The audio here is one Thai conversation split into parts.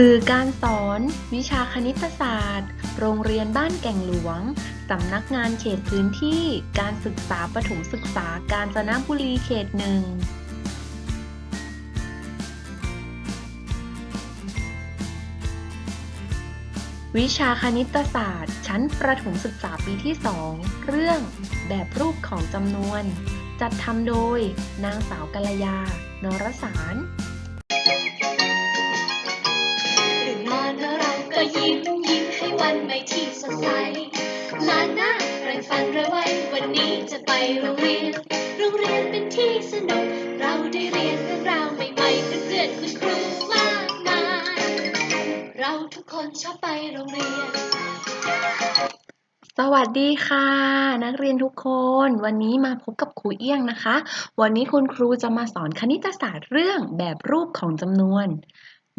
สื่อการสอน วิชาคณิตศาสตร์ โรงเรียนบ้านแก่งหลวง สำนักงานเขตพื้นที่ การศึกษาประถมศึกษากาญจนบุรีเขตหนึ่งวิชาคณิตศาสตร์ ชั้นประถมศึกษาปีที่ 2 เรื่องแบบรูปของจำนวน จัดทำโดย นางสาวกัลยา นรสาร ยิ้มยิ้มให้วันใหม่ที่สดใสล้านหน้าแปรงฟันระไว้วันนี้จะไปโรงเรียน โรงเรียนเป็นที่สนุก เราได้เรียนเรื่องราวใหม่ๆเพื่อนๆคุณครูมากมาย เราทุกคนชอบไปโรงเรียน สวัสดีค่ะ นักเรียนทุกคน วันนี้มาพบกับครูเอี้ยงนะคะ วันนี้คุณครูจะมาสอนคณิตศาสตร์เรื่องแบบรูปของจำนวน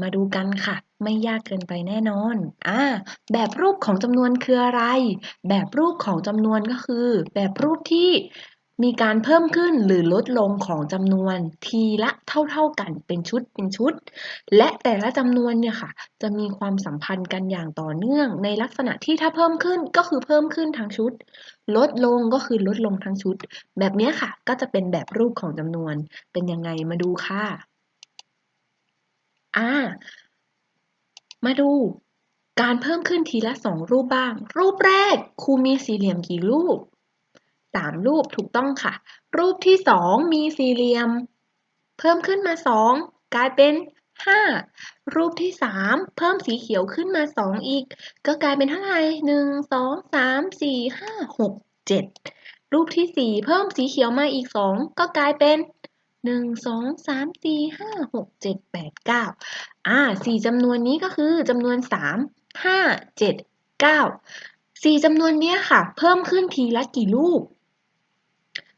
มาดูกันค่ะ ไม่ยากเกินไปแน่นอน อ่า แบบรูปของจำนวนคืออะไร แบบรูปของจำนวนก็คือ แบบรูปที่มีการเพิ่มขึ้นหรือลดลงของจำนวนทีละเท่าๆกันเป็นชุดเป็นชุด และแต่ละจำนวนเนี่ยค่ะ จะมีความสัมพันธ์กันอย่างต่อเนื่อง ในลักษณะที่ถ้าเพิ่มขึ้นก็คือเพิ่มขึ้นทั้งชุด ลดลงก็คือลดลงทั้งชุด แบบนี้ค่ะ ก็จะเป็นแบบรูปของจำนวนเป็นยังไงมาดูค่ะ อ่า มาดูการเพิ่มขึ้นทีละสองรูปบ้าง รูปแรกครูมีสี่เหลี่ยมกี่รูปสามรูปถูกต้องค่ะ รูปที่สองมีสี่เหลี่ยม เพิ่มขึ้นมาสองกลายเป็นห้ารูปที่สามเพิ่มสีเขียวขึ้นมาสองอีก ก็กลายเป็นเท่าไหร่หนึ่งสองสามสี่ห้าหกเจ็ดรูปที่สี่เพิ่มสีเขียวมาอีกสองก็กลายเป็น หนึ่งสองสามสี่ห้าหกเจ็ดแปดเก้าอ่าสี่จำนวนนี้ก็คือจำนวนสามห้าเจ็ดเก้าสี่จำนวนเนี้ยค่ะ เพิ่มขึ้นทีละกี่รูป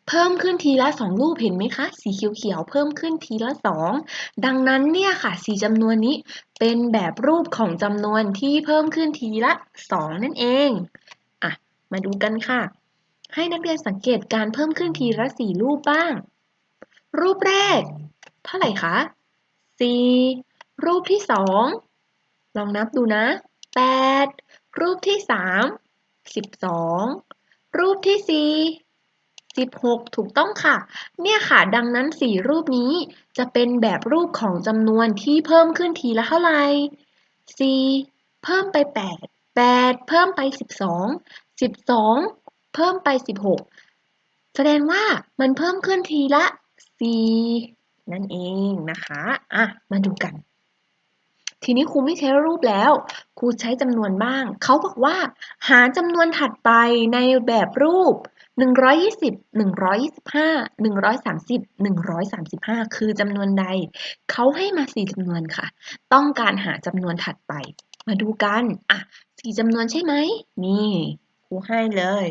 เพิ่มขึ้นทีละสองรูปเห็นไหมคะ สีเขียวๆเพิ่มขึ้นทีละสองดังนั้นเนี่ยค่ะสีจำนวนนี้เป็นแบบรูปของจำนวนที่เพิ่มขึ้นทีละสองนั่นเองอะมาดูกันค่ะ ให้นักเรียนสังเกตการเพิ่มขึ้นทีละสี่รูปบ้าง รูปแรก เท่าไหร่คะสี่รูปที่สองลองนับดูนะแปดรูปที่สามสิบสองรูปที่สี่สิบหกถูกต้องค่ะ เนี่ยค่ะ ดังนั้นสี่รูปนี้จะเป็นแบบรูปของจำนวนที่เพิ่มขึ้นทีละเท่าไหร่สี่เพิ่มไปแปดแปดเพิ่มไปสิบสองสิบสองเพิ่มไปสิบหกแสดงว่ามันเพิ่มขึ้นทีละ สี่นั่นเองนะคะอะมาดูกัน ทีนี้ครูไม่ใช้รูปแล้ว ครูใช้จำนวนบ้าง เขาบอกว่า หาจำนวนถัดไปในแบบรูป 120 125 130 135 คือจำนวนใด เขาให้มาสี่จำนวนค่ะ ต้องการหาจำนวนถัดไป มาดูกัน อะสี่จำนวนใช่ไหม นี่ ครูให้เลย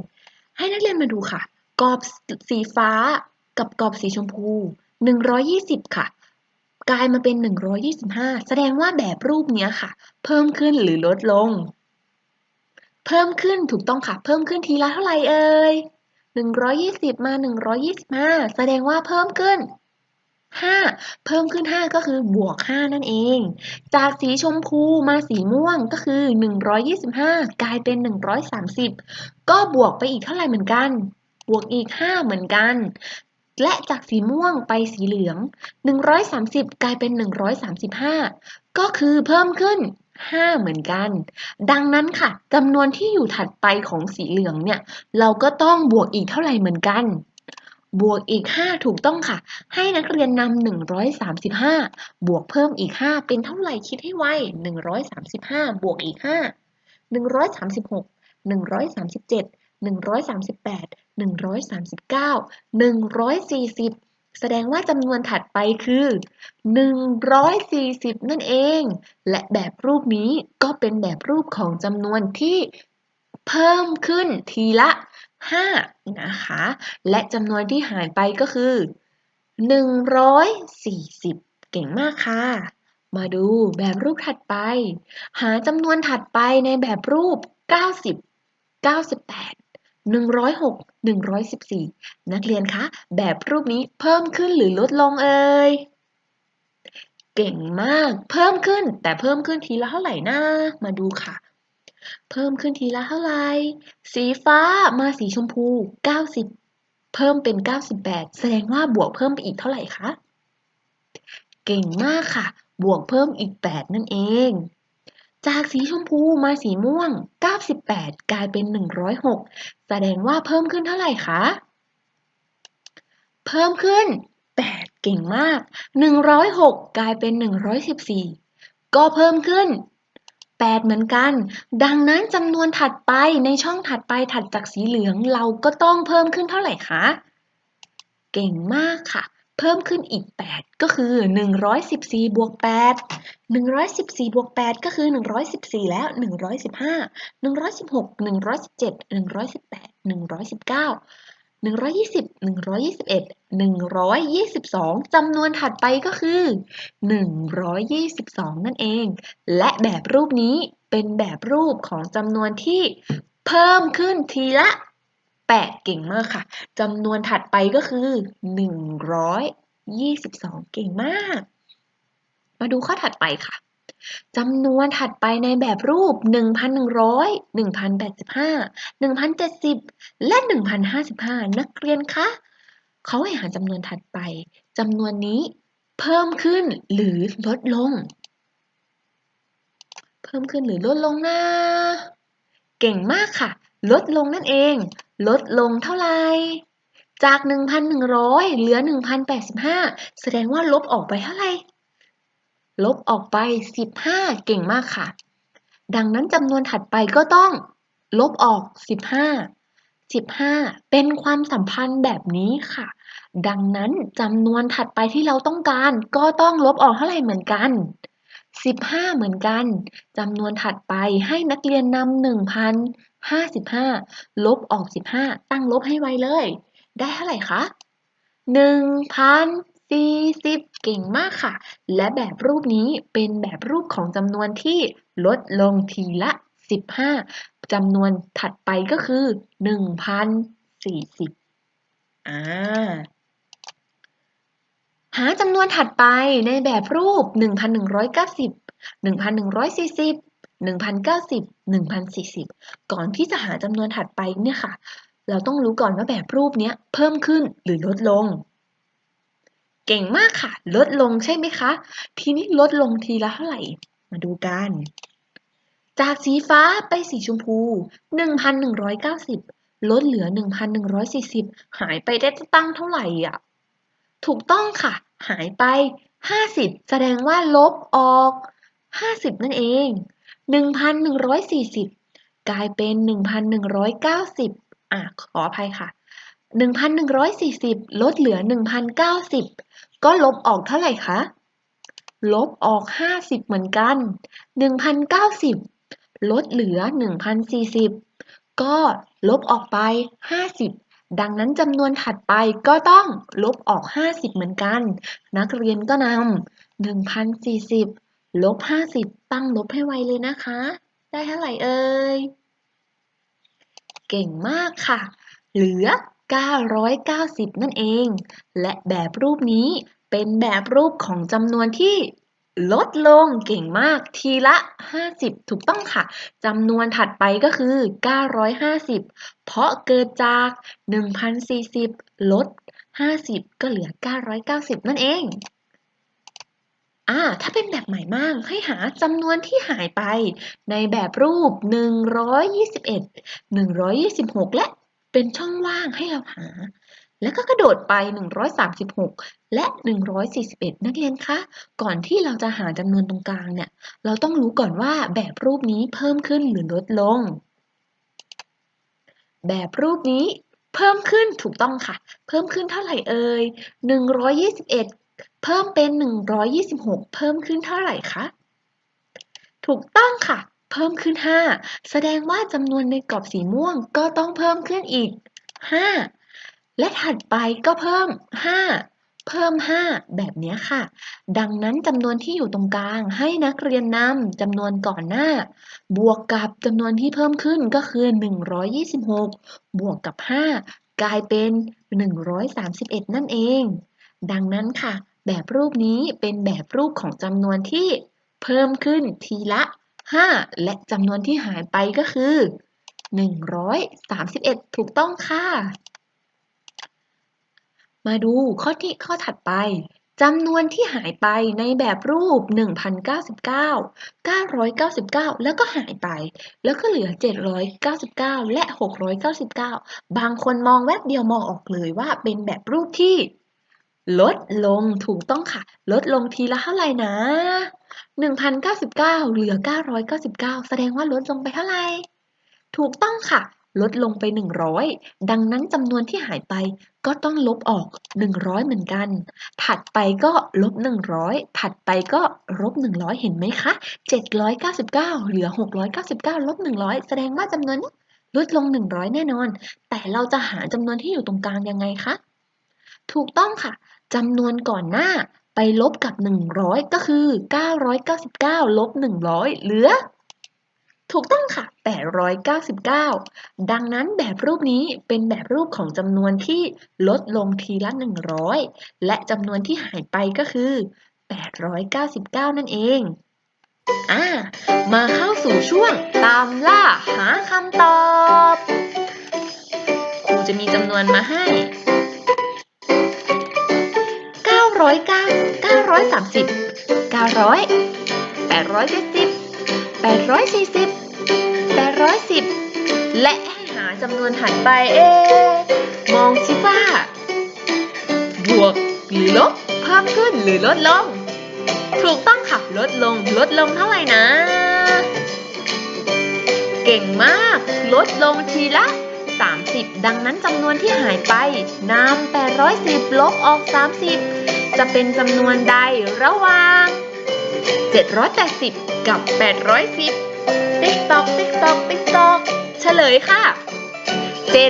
ให้นักเรียนมาดูค่ะ กรอบสีฟ้า กับกรอบสีชมพู 120 ค่ะ กลายมาเป็น 125 แสดงว่าแบบรูปเนี้ยค่ะ เพิ่มขึ้นหรือลดลง เพิ่มขึ้นถูกต้องค่ะ เพิ่มขึ้นทีละเท่าไหร่เอ่ย120 มา 125 แสดงว่าเพิ่มขึ้น 5 เพิ่มขึ้น 5 ก็คือบวก 5 นั่นเอง จากสีชมพูมาสีม่วงก็คือ 125 กลายเป็น 130 ก็บวกไปอีกเท่าไหร่เหมือนกัน บวกอีก 5 เหมือนกัน และจากสีม่วงไปสีเหลือง 130 กลายเป็น 135 ก็คือเพิ่มขึ้น 5 เหมือนกัน ดังนั้นค่ะจำนวนที่อยู่ถัดไปของสีเหลืองเนี่ย เราก็ต้องบวกอีกเท่าไหร่เหมือนกัน บวกอีก 5 ถูกต้องค่ะ ให้นักเรียนนำ135 บวกเพิ่มอีก 5 เป็นเท่าไหร่คิดให้ไว135 บวกอีก 5 136 137 138 139 140แสดงว่าจำนวนถัดไปคือ 140 นั่นเอง และแบบรูปนี้ก็เป็นแบบรูปของจำนวนที่เพิ่มขึ้นทีละ 5 นะคะ และจำนวนที่หายไปก็คือ 140 เก่งมากค่ะ มาดูแบบรูปถัดไป หาจำนวนถัดไปในแบบรูป 90 98 106 114 นักเรียนคะ แบบรูปนี้เพิ่มขึ้นหรือลดลงเอ่ย เก่งมาก เพิ่มขึ้น แต่เพิ่มขึ้นทีละเท่าไหร่นะมาดูค่ะ เพิ่มขึ้นทีละเท่าไหร่ สีฟ้ามาสีชมพู 90 เพิ่มเป็น 98 แสดงว่าบวกเพิ่มไปอีกเท่าไหร่คะ เก่งมากค่ะ บวกเพิ่มอีก 8 นั่นเอง จากสีชมพูมาสีม่วง 98 กลายเป็น 106 แสดงว่าเพิ่มขึ้นเท่าไหร่คะ เพิ่มขึ้น 8 เก่งมาก 106 กลายเป็น 114 ก็เพิ่มขึ้น 8 เหมือนกัน ดังนั้นจำนวนถัดไปในช่องถัดไปถัดจากสีเหลืองเราก็ต้องเพิ่มขึ้นเท่าไหร่คะ เก่งมากค่ะ เพิ่มขึ้นอีก 8 ก็คือ 114บวก8 114บวก8 ก็คือ 114 แล้ว 115 116 117 118 119 120 121 122 จำนวนถัดไปก็คือ 122 นั่นเอง และแบบรูปนี้เป็นแบบรูปของจำนวนที่เพิ่มขึ้นทีละ 8 เก่งมากค่ะจำนวนถัดไปก็คือ 122 เก่งมาก มาดูข้อถัดไปค่ะจำนวนถัดไปในแบบรูป 1,100 1,085 1,070 และ 1,055 นักเรียนคะเขาให้หาจำนวนถัดไปจำนวนนี้เพิ่มขึ้นหรือลดลง เพิ่มขึ้นหรือลดลงนะ เก่งมากค่ะ ลดลงนั่นเอง ลดลงเท่าไหร่จาก 1,100 เหลือ 1,085 แสดงว่าลบออกไปเท่าไหร่ ลบออกไป 15 เก่งมากค่ะ ดังนั้นจำนวนถัดไปก็ต้อง ลบออก 15 15 เป็นความสัมพันธ์แบบนี้ค่ะ ดังนั้นจำนวนถัดไปที่เราต้องการก็ต้องลบออกเท่าไหร่เหมือนกัน 15 เหมือนกันจำนวนถัดไปให้นักเรียนนำ 55 ลบออก 15 ตั้งลบให้ไวเลย ได้เท่าไหร่คะ1,040 เก่งมากค่ะ และแบบรูปนี้เป็นแบบรูปของจำนวนที่ลดลงทีละ 15จำนวนถัดไปก็คือ 1,040อ่าหาจำนวนถัดไปในแบบรูป 1,190 1,140 1,090 1,040 ก่อนที่จะหาจำนวนถัดไปเนี่ยค่ะ เราต้องรู้ก่อนว่าแบบรูปนี้เพิ่มขึ้นหรือลดลง เก่งมากค่ะ ลดลงใช่ไหมคะ ทีนี้ลดลงทีละเท่าไหร่ มาดูกัน จากสีฟ้าไปสีชมพู 1,190 ลดเหลือ 1,140 หายไปได้ตั้งเท่าไหร่อะ ถูกต้องค่ะ หายไป 50 แสดงว่าลบออก 50 นั่นเอง 1,140 กลายเป็น 1,190อะขออภัยค่ะ 1,140 ลดเหลือ 1,090 ก็ลบออกเท่าไหร่คะ ลบออก 50 เหมือนกัน 1,090 ลดเหลือ 1,040 ก็ลบออกไป 50ดังนั้นจำนวนถัดไปก็ต้องลบออก 50 เหมือนกัน นักเรียนก็นำ1,040 ลบ50ตั้งลบให้ไวเลยนะคะ ได้เท่าไหร่เอ่ย เก่งมากค่ะ เหลือ 990 นั่นเอง และแบบรูปนี้เป็นแบบรูปของจำนวนที่ลดลงเก่งมากทีละ 50 ถูกต้องค่ะจำนวนถัดไปก็คือ 950 เพราะเกิดจาก 1,040 ลด 50 ก็เหลือ 990 นั่นเอง อ่าถ้าเป็นแบบใหม่มากให้หาจำนวนที่หายไป ในแบบรูป 121 126 และเป็นช่องว่างให้เราหา แล้วก็กระโดดไป 136 และ 141 นักเรียนคะ ก่อนที่เราจะหาจำนวนตรงกลางเนี่ย เราต้องรู้ก่อนว่าแบบรูปนี้เพิ่มขึ้นหรือลดลง แบบรูปนี้เพิ่มขึ้นถูกต้องค่ะ เพิ่มขึ้นเท่าไหร่เอ่ย121 เพิ่มเป็น 126 เพิ่มขึ้นเท่าไหร่คะ ถูกต้องค่ะ เพิ่มขึ้น 5 แสดงว่าจำนวนในกรอบสีม่วงก็ต้องเพิ่มขึ้นอีก 5 และถัดไปก็เพิ่ม 5 เพิ่ม 5 แบบนี้ค่ะ ดังนั้นจำนวนที่อยู่ตรงกลางให้นักเรียนนำจำนวนก่อนหน้า บวกกับจำนวนที่เพิ่มขึ้นก็คือ 126 บวกกับ 5 กลายเป็น 131 นั่นเองดังนั้นค่ะ แบบรูปนี้เป็นแบบรูปของจำนวนที่เพิ่มขึ้นทีละ 5 และจำนวนที่หายไปก็คือ 131 ถูกต้องค่ะ มาดูข้อที่ข้อถัดไปจำนวนที่หายไปในแบบรูป 1,099 999 แล้วก็หายไป แล้วก็เหลือ 799 และ 699 บางคนมองแวบเดียวมองออกเลยว่าเป็นแบบรูปที่ ลดลงถูกต้องค่ะ ลดลงทีละเท่าไหร่นะ 1,099 เหลือ 999 แสดงว่าลดลงไปเท่าไหร่ ถูกต้องค่ะ ลดลงไป 100 ดังนั้นจำนวนที่หายไปก็ต้องลบออก 100 เหมือนกัน ถัดไปก็ลบ 100 ถัดไปก็ลบ 100 เห็นไหมคะ 799 เหลือ 699 ลบ 100 แสดงว่าจำนวนนี้ลดลง 100 แน่นอน แต่เราจะหาจำนวนที่อยู่ตรงกลางยังไงคะ ถูกต้องค่ะ จำนวนก่อนหน้าไปลบกับ 100 ก็คือ 999 ลบ 100 เหลือ ถูกต้องค่ะ 899 ดังนั้นแบบรูปนี้เป็นแบบรูปของจำนวนที่ลดลงทีละ 100 และจำนวนที่หายไปก็คือ 899 นั่นเองอ่ามาเข้าสู่ช่วงตามล่าหาคำตอบ ครูจะมีจำนวนมาให้ ร้อยเก้าเก้าร้อยสามสิบเก้าร้อยแปดร้อยเจ็ดสิบแปดร้อยสี่สิบแปดร้อยสิบและให้หาจำนวนถัดไปเอ มองชิฟ้าบวกหรือลบเพิ่มขึ้นหรือลดลง ถูกต้องขับลดลง ลดลงเท่าไหร่นะ เก่งมาก ลดลงทีละ30 ดังนั้นจำนวนที่หายไปนำ810 ลบออก 30 จะเป็นจำนวนใดระหว่าง 780 กับ 810 ติ๊กตอก ติ๊กตอก ติ๊กตอก เฉลยค่ะ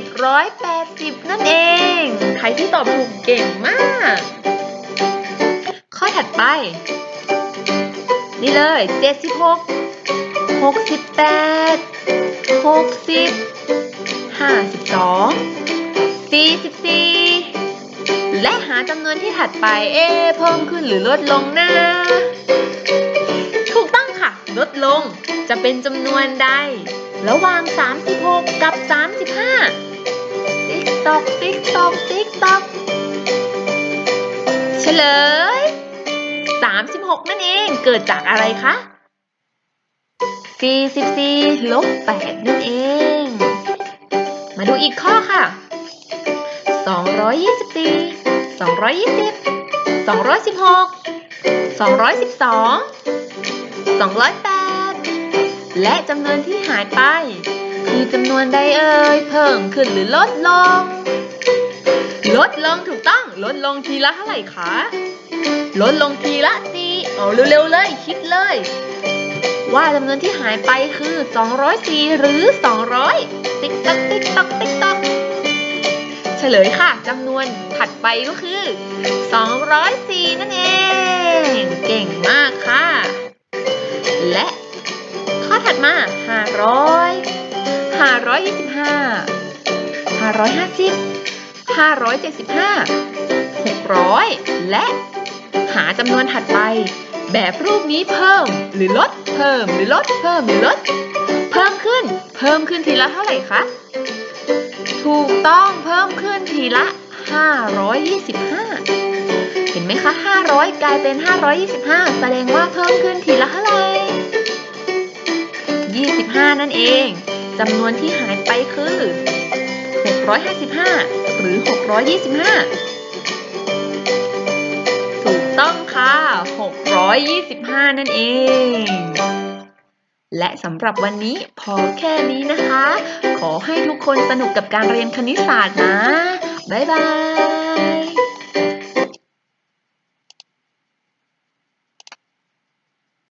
780 นั่นเอง ใครที่ตอบถูกเก่งมาก ข้อถัดไป นี่เลย 76 68 60 52 44 และหาจำนวนที่ถัดไป เอ๊เพิ่มขึ้นหรือลดลงนะถูกต้องค่ะ ลดลง จะเป็นจำนวนใด ระหว่าง 36 กับ 35 ติ๊กตอกติ๊กตอกติ๊กตอกเฉลย 36 นั่นเองเกิดจากอะไรคะ 44ลบ8นั่นเอง มาดูอีกข้อค่ะ 224 220 216 212 208และจำนวนที่หายไป คือจำนวนใดเอ่ยเพิ่มขึ้นหรือลดลง ลดลงถูกต้อง ลดลงทีละเท่าไหร่คะ ลดลงทีละสี่เอาเร็วๆเลยคิดเลยว่าจำนวนที่หายไปคือ 204 หรือ 200 ติ๊กต๊อกติ๊กต๊อกติ๊กต๊อก เฉลยค่ะจำนวนถัดไปก็คือ 204 นั่นเอง เก่งมากค่ะ และข้อถัดมา 500 525 550 575 600 และหาจำนวนถัดไป แบบรูปนี้เพิ่มหรือลด เพิ่มหรือลด เพิ่มหรือลด เพิ่มขึ้น เพิ่มขึ้นทีละเท่าไหร่คะ ถูกต้องเพิ่มขึ้นทีละ 525 เห็นไหมคะ 500 กลายเป็น 525 แสดงว่าเพิ่มขึ้นทีละเท่าไหร่25 นั่นเองจำนวนที่หายไปคือ 655 หรือ 625 ถูกต้องค่ะ 625 นั่นเอง และสำหรับวันนี้พอแค่นี้นะคะ ขอให้ทุกคนสนุกกับการเรียนคณิตศาสตร์นะ บ๊ายบาย